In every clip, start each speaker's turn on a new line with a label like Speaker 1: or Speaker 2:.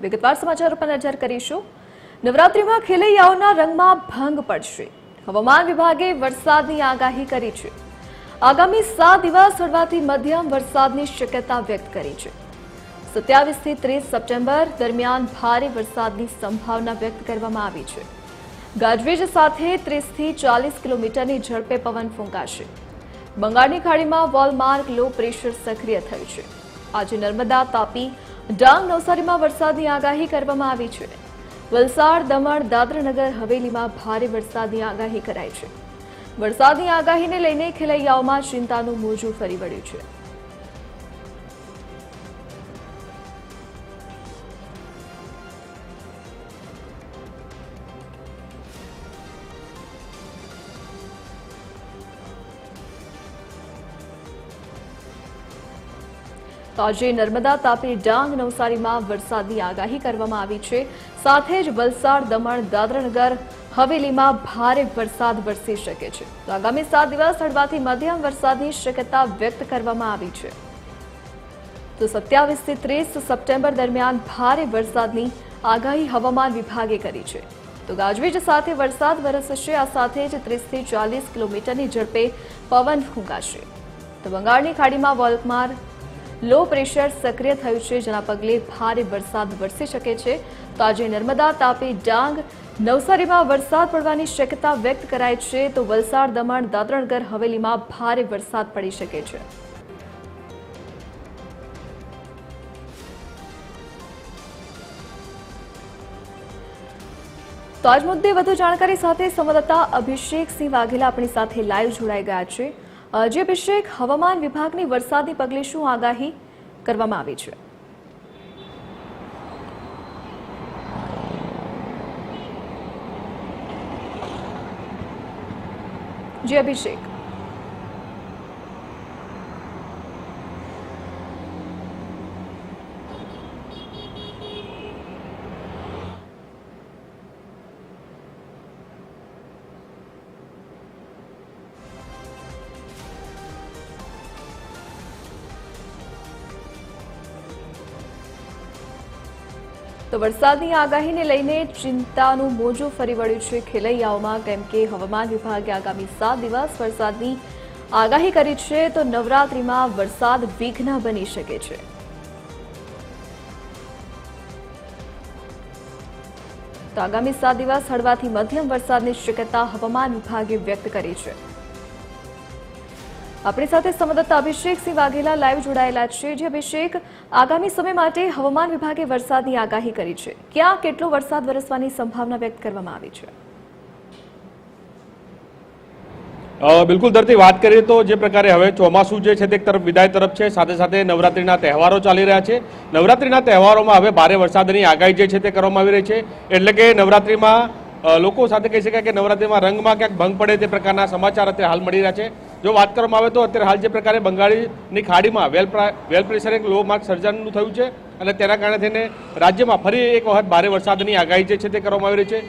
Speaker 1: વિગતવાર સમાચારો પર નજર કરીશું. નવરાત્રીમાં ખેલૈયાઓના રંગમાં ભંગ પડશે. હવામાન વિભાગે વરસાદની આગાહી કરી છે. આગામી સાત દિવસ હળવાથી મધ્યમ વરસાદની શક્યતા વ્યક્ત કરી છે. સત્યાવીસથી ત્રીસ સપ્ટેમ્બર દરમિયાન ભારે વરસાદની સંભાવના વ્યક્ત કરવામાં આવી છે. ગાજવીજ સાથે ત્રીસથી ચાલીસ કિલોમીટરની ઝડપે પવન ફૂંકાશે. બંગાળની ખાડીમાં વોલમાર્ક લો પ્રેશર સક્રિય થયું છે. આજે નર્મદા તાપી ડાંગ નવસારીમાં વરસાદની આગાહી કરવામાં આવી છે. વલસાડ, દમણ, દાદરાનગર, હવેલીમાં ભારે વરસાદની આગાહી કરાઈ છે. વરસાદની આગાહીને લઈને ખેલૈયાઓમાં ચિંતાનું મોજું ફરી વળ્યું છે. તો આજે નર્મદા તાપી ડાંગ નવસારીમાં વરસાદની આગાહી કરવામાં આવી છે. સાથે જ વલસાડ, દમણ, દાદરાનગર, હવેલીમાં ભારે વરસાદ વરસી શકે છે. તો આગામી સાત દિવસ હળવાથી મધ્યમ વરસાદની શક્યતા વ્યક્ત કરવામાં આવી છે. તો સત્યાવીસથી ત્રીસ સપ્ટેમ્બર દરમિયાન ભારે વરસાદની આગાહી હવામાન વિભાગે કરી છે. તો ગાજવીજ સાથે વરસાદ વરસશે, આ સાથે જ ત્રીસથી ચાલીસ કિલોમીટરની ઝડપે પવન ફૂંકાશે. તો બંગાળની ખાડીમાં વોલ્કમાર લો પ્રેશર સક્રિય થયું છે, જેના પગલે ભારે વરસાદ વરસી શકે છે. તો આજે નર્મદા, તાપી, ડાંગ, નવસારીમાં વરસાદ પડવાની શક્યતા વ્યક્ત કરાઈ છે. તો વલસાડ, દમણ દાદરણગર હવેલીમાં ભારે વરસાદ પડી શકે છે. તો આજ મુદ્દે વધુ જાણકારી સાથે સંવાદદાતા અભિષેક સિંહ વાઘેલા આપણી સાથે લાઈવ જોડાઈ ગયા છે. જી અભિષેક હવામાન વિભાગની વરસાદની પગલે શું આગાહી કરવામાં આવી છે? જી અભિષેક તો વરસાદની આગાહીને લઈને ચિંતાનું મોજું ફરી વળ્યું છે ખેલૈયાઓમાં, કેમ કે હવામાન વિભાગે આગામી સાત દિવસ વરસાદની આગાહી કરી છે તો નવરાત્રીમાં વરસાદ વિઘ્ન બની શકે છે. તો આગામી સાત દિવસ હળવાથી મધ્યમ વરસાદની શક્યતા હવામાન વિભાગે વ્યક્ત કરી છે. આપણી સાથે સંવાદદાતા અભિષેક સિંહ વાઘેલા લાઈવ જોડાયેલા છે, જે અભિષેક આગામી સમય માટે હવામાન વિભાગે વરસાદની આગાહી કરી છે. ક્યાં કેટલો વરસાદ વરસવાની સંભાવના વ્યક્ત કરવામાં આવી છે?
Speaker 2: બિલકુલ ધરતી વાત કરીએ તો જે પ્રકારે હવે ચોમાસું જે છે તે તરફ વિદાય તરફ છે, સાથે સાથે નવરાત્રિના તહેવારો ચાલી રહ્યા છે. નવરાત્રિના તહેવારોમાં હવે ભારે વરસાદની આગાહી જે છે તે કરવામાં આવી રહી છે. એટલે કે નવરાત્રિમાં લોકો સાથે કહી શકાય કે નવરાત્રિમાં રંગમાં ક્યાંક ભંગ પડે તે પ્રકારના સમાચાર અત્યારે હાલ મળી રહ્યા છે. જો વાત કરવામાં આવે તો અત્યારે હાલ જે પ્રકારે બંગાળીની ખાડીમાં વેલ વેલ પ્રેશર એક લો માર્ક સર્જનનું થયું છે અને તેના કારણે થઈને રાજ્યમાં ફરી એક વખત ભારે વરસાદની આગાહી જે છે તે કરવામાં આવી રહી છે.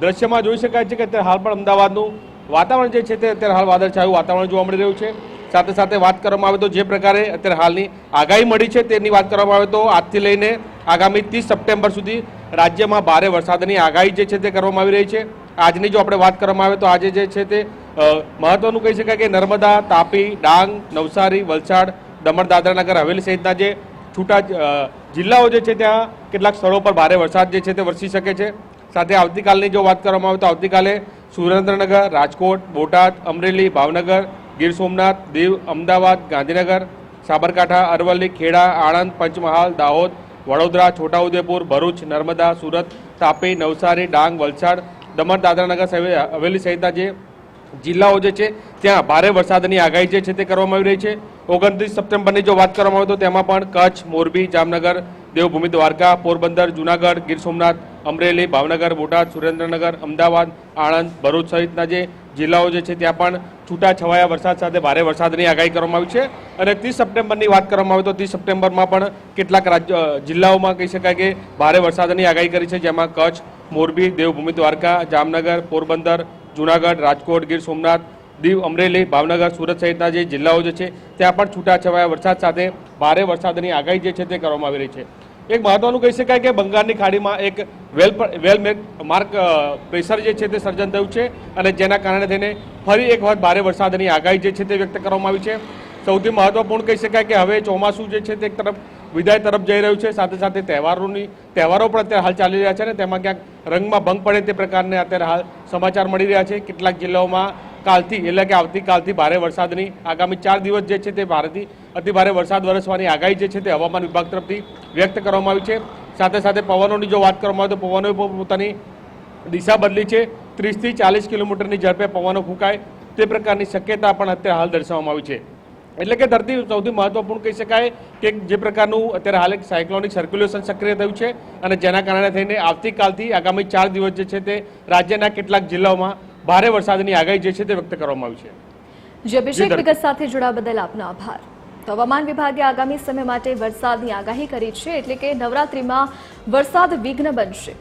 Speaker 2: દ્રશ્યમાં જોઈ શકાય છે કે અત્યારે હાલ પણ અમદાવાદનું વાતાવરણ જે છે તે અત્યારે હાલ વાદળછાયું વાતાવરણ જોવા મળી રહ્યું છે. સાથે સાથે વાત કરવામાં આવે તો જે પ્રકારે અત્યારે હાલની આગાહી મળી છે તેની વાત કરવામાં આવે તો આજથી લઈને આગામી ત્રીસ સપ્ટેમ્બર સુધી રાજ્યમાં ભારે વરસાદની આગાહી જે છે તે કરવામાં આવી રહી છે. આજની જો આપણે વાત કરવામાં આવે તો આજે જે છે તે મહત્વનું કહી શકાય કે નર્મદા, તાપી, ડાંગ, નવસારી, વલસાડ, દમણ, દાદરાનગર, હવેલી સહિતના જે છૂટા જિલ્લાઓ જે છે ત્યાં કેટલાક સ્થળો પર ભારે વરસાદ જે છે તે વરસી શકે છે. સાથે આવતીકાલની જો વાત કરવામાં આવે તો આવતીકાલે સુરેન્દ્રનગર, રાજકોટ, બોટાદ, અમરેલી, ભાવનગર, ગીર સોમનાથ, દીવ, અમદાવાદ, ગાંધીનગર, સાબરકાંઠા, અરવલ્લી, ખેડા, આણંદ, પંચમહાલ, દાહોદ વડોદરા, છોટાઉદેપુર, ભરૂચ, નર્મદા, સુરત, તાપી, નવસારી, ડાંગ, વલસાડ, દમણ, દાદરાનગર હવેલી સહિતના જે જિલ્લાઓ જે છે, ત્યાં ભારે વરસાદની આગાહી જે છે તે કરવામાં આવી રહી છે. ઓગણત્રીસ સપ્ટેમ્બરની જો વાત કરવામાં આવે તો તેમાં પણ કચ્છ, મોરબી, જામનગર, દેવભૂમિ, દ્વારકા, પોરબંદર, જુનાગઢ, ગીર સોમનાથ, અમરેલી, ભાવનગર, બોટાદ, સુરેન્દ્રનગર, અમદાવાદ, આણંદ, ભરૂચ સહિતના જે જિલ્લાઓ જે છે ત્યાં પણ છૂટા છવાયા વરસાદ સાથે ભારે વરસાદની આગાહી કરવામાં આવી છે. અને ત્રીસ સપ્ટેમ્બરની વાત કરવામાં આવે તો ત્રીસ સપ્ટેમ્બરમાં પણ કેટલાક રાજ્ય જિલ્લાઓમાં કહી શકાય કે ભારે વરસાદની આગાહી કરી છે, જેમાં કચ્છ, મોરબી, દેવભૂમિ, દ્વારકા, જામનગર, પોરબંદર, જુનાગઢ, રાજકોટ, ગીર સોમનાથ, દીવ, અમરેલી, ભાવનગર, સુરત સહિતના જે જિલ્લાઓ જે છે, ત્યાં પણ છૂટાછવાયા વરસાદ સાથે ભારે વરસાદની આગાહી જે છે તે કરવામાં આવી રહી છે. એક મહત્વનું કહી શકાય કે બંગાળની ખાડીમાં એક વેલ વેલ માર્ક પ્રેશર જે છે તે સર્જન થયું છે અને જેના કારણે થઈને ફરી એક વખત ભારે વરસાદની આગાહી જે છે તે વ્યક્ત કરવામાં આવી છે. સૌથી મહત્વપૂર્ણ કહી શકાય કે હવે ચોમાસું જે છે તે એક તરફ વિદાય તરફ જઈ રહ્યું છે. સાથે સાથે તહેવારોની, તહેવારો પણ અત્યારે હાલ ચાલી રહ્યા છે ને તેમાં ક્યાંક રંગમાં ભંગ પડે તે પ્રકારને અત્યારે હાલ સમાચાર મળી રહ્યા છે. કેટલાક જિલ્લાઓમાં કાલથી, એટલે કે આવતીકાલથી ભારે વરસાદની આગામી ચાર દિવસ જે છે તે ભારેથી અતિ ભારે વરસાદ વરસવાની આગાહી જે છે તે હવામાન વિભાગ તરફથી વ્યક્ત કરવામાં આવી છે. સાથે સાથે પવનોની જો વાત કરવામાં આવે તો પવનોએ પોતાની દિશા બદલી છે. ત્રીસથી ચાલીસ કિલોમીટરની ઝડપે પવનો ફૂંકાય તે પ્રકારની શક્યતા પણ અત્યારે હાલ દર્શાવવામાં આવી છે. એટલે કે ધરતી સૌથી મહત્વપૂર્ણ કહી શકાય કે જે પ્રકારનું અત્યારે હાલ એક સાયક્લોનિક સર્ક્યુલેશન સક્રિય થયું છે અને જેના કારણે થઈને આવતીકાલથી આગામી ચાર દિવસ જે છે તે રાજ્યના કેટલાક જિલ્લાઓમાં ભારે વરસાદની આગાહી જે છે તે વ્યક્ત કરવામાં આવી છે.
Speaker 1: જે અભિષેક વિગત સાથે જોડાવા બદલ આપનો આભાર. તો હવામાન વિભાગે આગામી સમય માટે વરસાદની આગાહી કરી છે એટલે કે નવરાત્રીમાં વરસાદ વિઘ્ન બનશે.